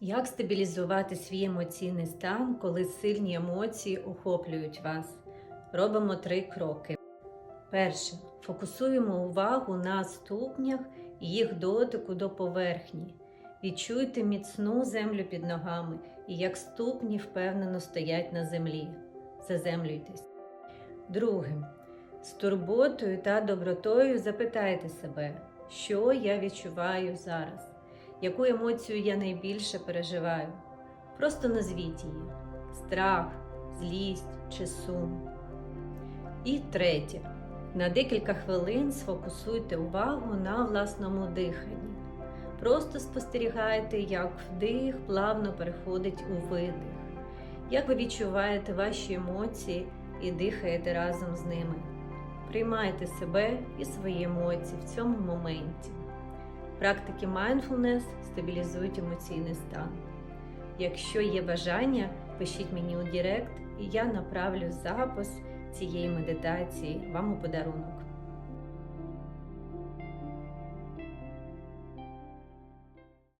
Як стабілізувати свій емоційний стан, коли сильні емоції охоплюють вас? Робимо три кроки. Перше. Фокусуємо увагу на ступнях і їх дотику до поверхні. Відчуйте міцну землю під ногами і як ступні впевнено стоять на землі. Заземлюйтесь. Друге. З турботою та добротою запитайте себе, що я відчуваю зараз, яку емоцію я найбільше переживаю. Просто назвіть її: страх, злість чи сум. І третє. На декілька хвилин сфокусуйте увагу на власному диханні. Просто спостерігайте, як вдих плавно переходить у видих, як ви відчуваєте ваші емоції і дихаєте разом з ними. Приймайте себе і свої емоції в цьому моменті. Практики mindfulness стабілізують емоційний стан. Якщо є бажання, пишіть мені у Директ, і я направлю запис цієї медитації вам у подарунок.